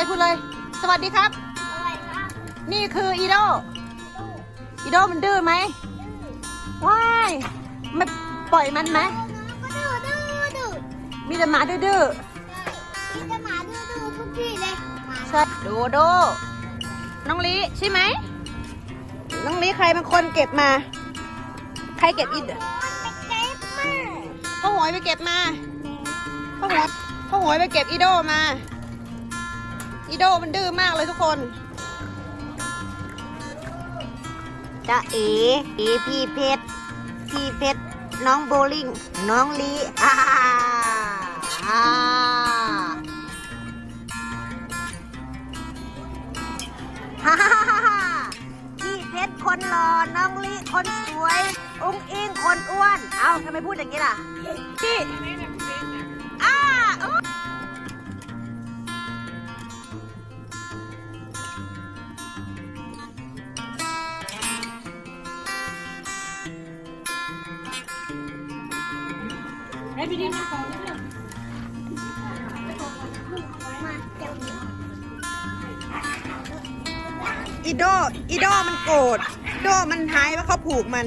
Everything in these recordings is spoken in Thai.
เลยพูดเลย สวัสดีครับ นี่คืออีโดอีโดมันดื้อไหมว้ายไม่ปล่อยมันไหมก็ดื้อดื้อดื้อมีแต่หมาดื้อมีแต่หมาดื้อดื้อทุกที่เลยหมาๆใช่โดโดน้องลีใช่ไหมน้องลีใครเป็นคนเก็บมา ใครเก็บอีดมันไปเก็บมาพ่อหวยไปเก็บมาพ่อหวยพ่อหวยไปเก็บอีโดมา อีโดมันดื้อมากเลยทุกคนจ้าเอเอ๋พี่เพชรพี่เพชรน้องโบลิ่งน้องลีอ่าฮ่าฮ่าฮ่าฮ่าพี่เพชรคนหล่อน้องลีคนสวยอุ้งอิงคนอ้วน เอ้าทำไมพูดอย่างนี้ล่ะพี่ อีโดอีโดมันโกรธอีโดมันหายว่าเขาผูกมัน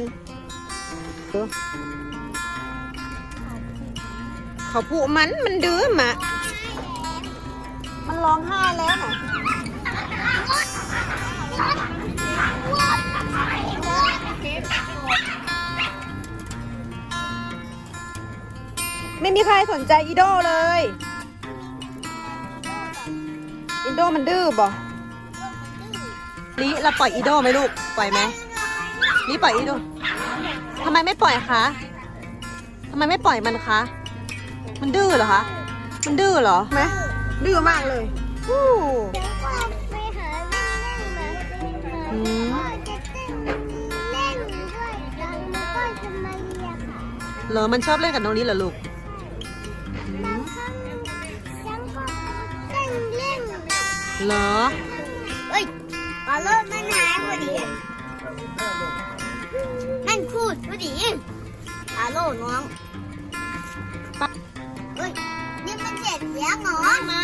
เขาผูกมันมันดื้อมะ มันร้องไห้แล้ว ไม่มีใครสนใจอีโดเลย อีโดมันดื้อบ่ลิเราปล่อยอีโดไหมลูก ปล่อยไหมลิปล่อยอีโดทำไมไม่ปล่อยคะทำไมไม่ปล่อยมันคะ มันดื้อเหรอคะ มันดื้อเหรอไหมดื้อมากเลยฮู้เดี๋ยวก็ไปหาเล่นเล่นมาอืมพ่อจะเต้นเล่นด้วยกันแล้วก็จะมาเรียกค่ะเหรอ มันชอบเล่นกับน้องลิเหรอลูก เหรอเฮ้ยปลาโลดมันหายพอดี มันคูดพอดีปลาโลดน้องปะเฮ้ยนี่มันเจ็บเสียงเหรอมา